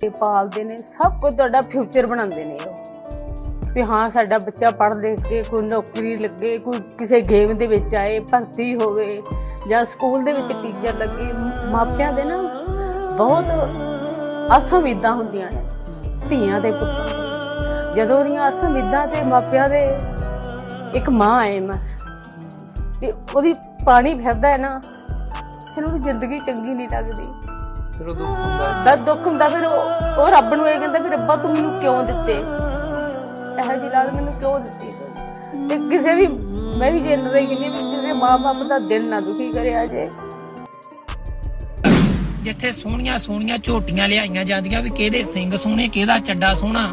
ਤੇ ਪਾਲਦੇ ਨੇ, ਸਭ ਕੁਝ ਤੁਹਾਡਾ ਫਿਊਚਰ ਬਣਾਉਂਦੇ ਨੇ ਉਹ। ਵੀ ਹਾਂ, ਸਾਡਾ ਬੱਚਾ ਪੜ੍ਹ ਲਿਖ ਕੇ ਕੋਈ ਨੌਕਰੀ ਲੱਗੇ, ਕੋਈ ਕਿਸੇ ਗੇਮ ਦੇ ਵਿੱਚ ਆਏ, ਭਰਤੀ ਹੋਵੇ ਜਾਂ ਸਕੂਲ ਦੇ ਵਿੱਚ ਟੀਚਰ ਲੱਗੇ, ਮਾਪਿਆਂ ਦੇ ਨਾ ਬਹੁਤ ਆਸਾਂ ਉਮੀਦਾਂ ਹੁੰਦੀਆਂ ਨੇ, ਧੀਆਂ ਦੇ ਪੁੱਤਾਂ ਜਦੋਂ ਉਹਦੀਆਂ ਆਸਾਂ ਉਮੀਦਾਂ ਤੇ ਮਾਪਿਆਂ ਦੇ ਇੱਕ ਮਾਂ ਹੈ ਮੈਂ, ਤੇ ਉਹਦੀ ਪਾਣੀ ਫਿਰਦਾ ਹੈ ਨਾ, ਫਿਰ ਉਹਦੀ ਜ਼ਿੰਦਗੀ ਚੰਗੀ ਨਹੀਂ ਲੱਗਦੀ। ਫਿਰ ਉਹ ਦੁੱਖ ਹੁੰਦਾ ਦਾ ਦੁੱਖ ਹੁੰਦਾ ਫਿਰ ਉਹ ਉਹ ਰੱਬ ਨੂੰ ਇਹ ਕਹਿੰਦਾ ਵੀ ਰੱਬਾ ਤੂੰ ਮੈਨੂੰ ਕਿਉਂ ਦਿੱਤੇ? ਇਹ ਜੀ ਲਾਲ ਮੈਨੂੰ ਕਿਉਂ ਦਿੱਤੀ ਤੂੰ? ਤੇ ਕਿਸੇ ਵੀ ਮੈਂ ਵੀ ਜਿੰਦ ਰਹੀ ਕਿ ਵੀ ਕਿਸੇ ਮਾਂ-ਬਾਪ ਦਾ ਦਿਲ ਨਾ ਦੁਖੀ ਕਰਿਆ ਜੇ। ਜਿੱਥੇ ਸੋਹਣੀਆਂ ਸੋਹਣੀਆਂ ਝੋਟੀਆਂ ਲਿਆਈਆਂ ਜਾਂਦੀਆਂ ਵੀ ਕਿਹਦੇ ਸਿੰਘ ਸੋਹਣੇ ਕਿਹਦਾ ਚੱਡਾ ਸੋਹਣਾ।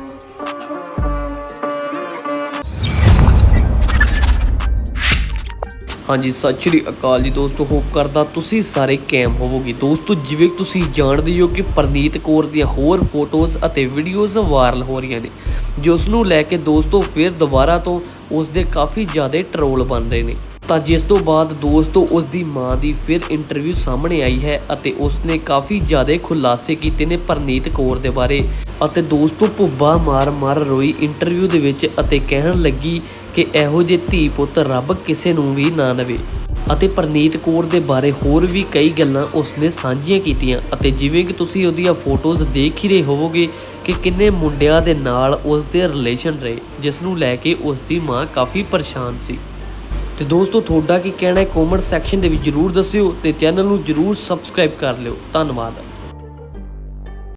ਹਾਂਜੀ, ਸਤਿ ਸ਼੍ਰੀ ਅਕਾਲ ਜੀ ਦੋਸਤੋ ਹੋਪ ਕਰਦਾ ਤੁਸੀਂ ਸਾਰੇ ਕੈਮ ਹੋਵੋਗੇ। ਦੋਸਤੋ, ਜਿਵੇਂ ਤੁਸੀਂ ਜਾਣਦੇ ਹੋ ਕਿ ਪ੍ਰਨੀਤ ਕੌਰ ਦੀਆਂ ਹੋਰ ਫੋਟੋਜ਼ ਅਤੇ ਵੀਡੀਓਜ਼ ਵਾਇਰਲ ਹੋ ਰਹੀਆਂ ਨੇ ਜਿਸ ਨੂੰ ਲੈ ਕੇ ਦੋਸਤੋ ਫਿਰ ਦੁਬਾਰਾ ਤੋਂ ਉਸ ਦੇ ਕਾਫੀ ਜ਼ਿਆਦਾ ਟਰੋਲ ਬਣ ਰਹੇ ਨੇ। ਤਾਂ ਜਿਸ ਤੋਂ ਬਾਅਦ ਦੋਸਤੋ ਉਸ ਦੀ ਮਾਂ ਦੀ ਫਿਰ ਇੰਟਰਵਿਊ ਸਾਹਮਣੇ ਆਈ ਹੈ ਅਤੇ ਉਸ ਨੇ ਕਾਫੀ ਜ਼ਿਆਦਾ ਖੁਲਾਸੇ ਕੀਤੇ ਨੇ ਪਰਨੀਤ ਕੌਰ ਦੇ ਬਾਰੇ ਅਤੇ ਦੋਸਤੋ ਭੁੱਬਾ ਮਾਰ ਮਾਰ ਰੋਈ ਇੰਟਰਵਿਊ ਦੇ ਵਿੱਚ ਅਤੇ ਕਹਿਣ ਲੱਗੀ ਕਿ ਇਹੋ ਜਿਹੇ ਧੀ ਪੁੱਤ ਰੱਬ ਕਿਸੇ ਨੂੰ ਵੀ ਨਾ ਦੇਵੇ। ਅਤੇ ਪਰਨੀਤ ਕੌਰ ਦੇ ਬਾਰੇ ਹੋਰ ਵੀ ਕਈ ਗੱਲਾਂ ਉਸਨੇ ਸਾਂਝੀਆਂ ਕੀਤੀਆਂ ਅਤੇ ਜਿਵੇਂ ਕਿ ਤੁਸੀਂ ਉਹਦੀਆਂ ਫੋਟੋਜ਼ ਦੇਖ ਹੀ ਰਹੇ ਹੋਵੋਗੇ ਕਿ ਕਿੰਨੇ ਮੁੰਡਿਆਂ ਦੇ ਨਾਲ ਉਸ ਦੇ ਰਿਲੇਸ਼ਨ ਰਹੇ ਜਿਸ ਨੂੰ ਲੈ ਕੇ ਉਸ ਦੀ ਮਾਂ ਕਾਫੀ ਪਰੇਸ਼ਾਨ ਸੀ। ਤੇ ਦੋਸਤੋ, ਤੁਹਾਡਾ ਕੀ ਕਹਿਣਾ ਹੈ? ਕਮੈਂਟ ਸੈਕਸ਼ਨ ਦੇ ਵਿੱਚ ਜਰੂਰ ਦੱਸਿਓ ਤੇ ਚੈਨਲ ਨੂੰ ਜਰੂਰ ਸਬਸਕ੍ਰਾਈਬ ਕਰ ਲਿਓ। ਧੰਨਵਾਦ।